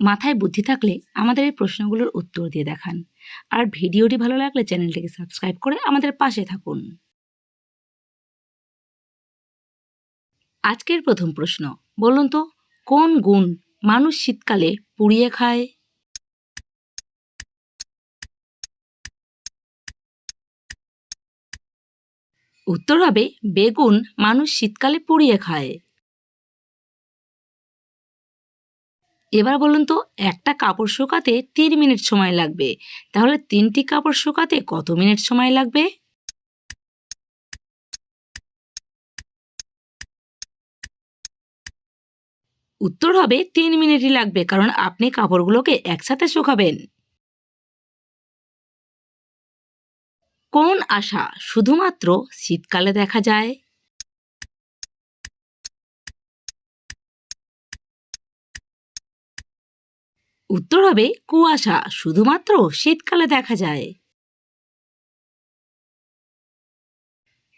মাথায় বুদ্ধি থাকলে আমাদের এই প্রশ্নগুলোর উত্তর দিয়ে দেখান। আর ভিডিওটি ভালো লাগলে চ্যানেলটিকে সাবস্ক্রাইব করে আমাদের পাশে থাকুন। আজকের প্রথম প্রশ্ন, বলুন তো, কোন গুণ মানুষ শীতকালে পুড়িয়ে খায়? উত্তর হবে, বেগুন মানুষ শীতকালে পুড়িয়ে খায়। এবার বলুন তো, একটা কাপড় শুকাতে তিন মিনিট সময় লাগবে। তাহলে তিনটি কাপড় শুকাতে কত মিনিট সময় লাগবে? উত্তর হবে তিন মিনিটই লাগবে, কারণ আপনি কাপড়গুলোকে একসাথে শুকাবেন। কোন আশা? শুধুমাত্র শীতকালে দেখা যায়। উত্তর হবে কুয়াশা, শুধুমাত্র শীতকালে দেখা যায়।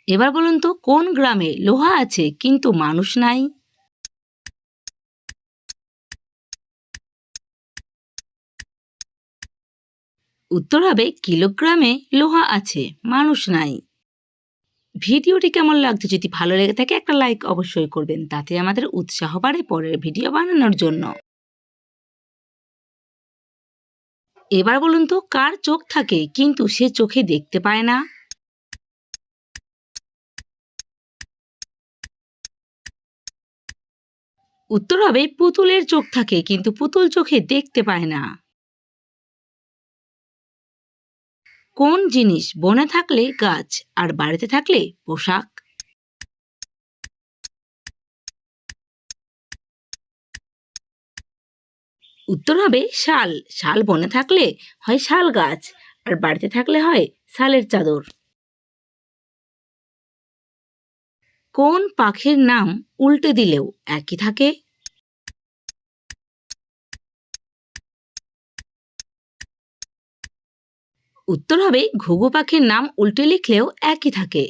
এবার বলুন তো, কোন গ্রামে লোহা আছে কিন্তু মানুষ নাই? উত্তর হবে কিলোগ্রামে লোহা আছে, মানুষ নাই। ভিডিওটি কেমন লাগছে যদি ভালো লেগে থাকে একটা লাইক অবশ্যই করবেন, তাতে আমাদের উৎসাহ বাড়ে পরের ভিডিও বানানোর জন্য। এবার বলুন তো, কার চোখ থাকে কিন্তু সে চোখে দেখতে পায় না? উত্তর হবে, পুতুলের চোখ থাকে কিন্তু পুতুল চোখে দেখতে পায় না। কোন জিনিস বনে থাকলে গাছ, আর বাড়িতে থাকলে পোশাক? উত্তর হবে শাল। শাল বনে থাকলে হয় শাল গাছ, আর বাড়িতে থাকলে হয় শালের চাদর। কোন পাখির নাম উল্টে দিলেও একই থাকে? উত্তর হবে ঘুঘু পাখির নাম উল্টে লিখলেও একই থাকে।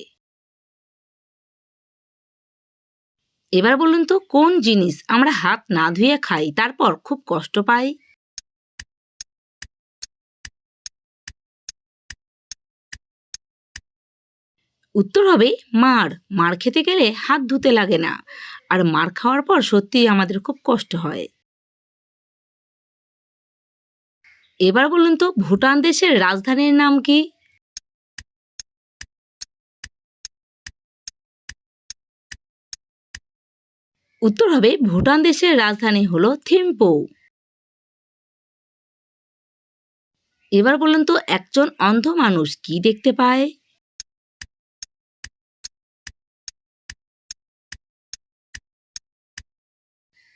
এবার বলুন তো, কোন জিনিস আমরা হাত না ধুয়ে খাই, তারপর খুব কষ্ট পাই? উত্তর হবে, মার। মার খেতে গেলে হাত ধুতে লাগে না। আর মার খাওয়ার পর সত্যিই আমাদের খুব কষ্ট হয়। এবার বলুন তো, ভুটান দেশের রাজধানীর নাম কি? উত্তর হবে, ভুটান দেশের রাজধানী হলো থিম্পো। এবার বলুন তো, একজন অন্ধ মানুষ কি দেখতে পায়?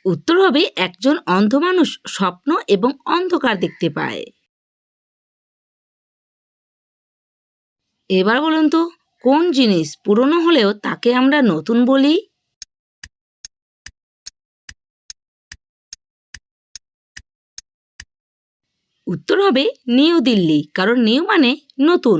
উত্তর হবে, একজন অন্ধ মানুষ স্বপ্ন এবং অন্ধকার দেখতে পায়। এবার বলুন তো, কোন জিনিস পুরনো হলেও তাকে আমরা নতুন বলি? উত্তর হবে নিউ দিল্লি কারণ নিউ মানে নতুন।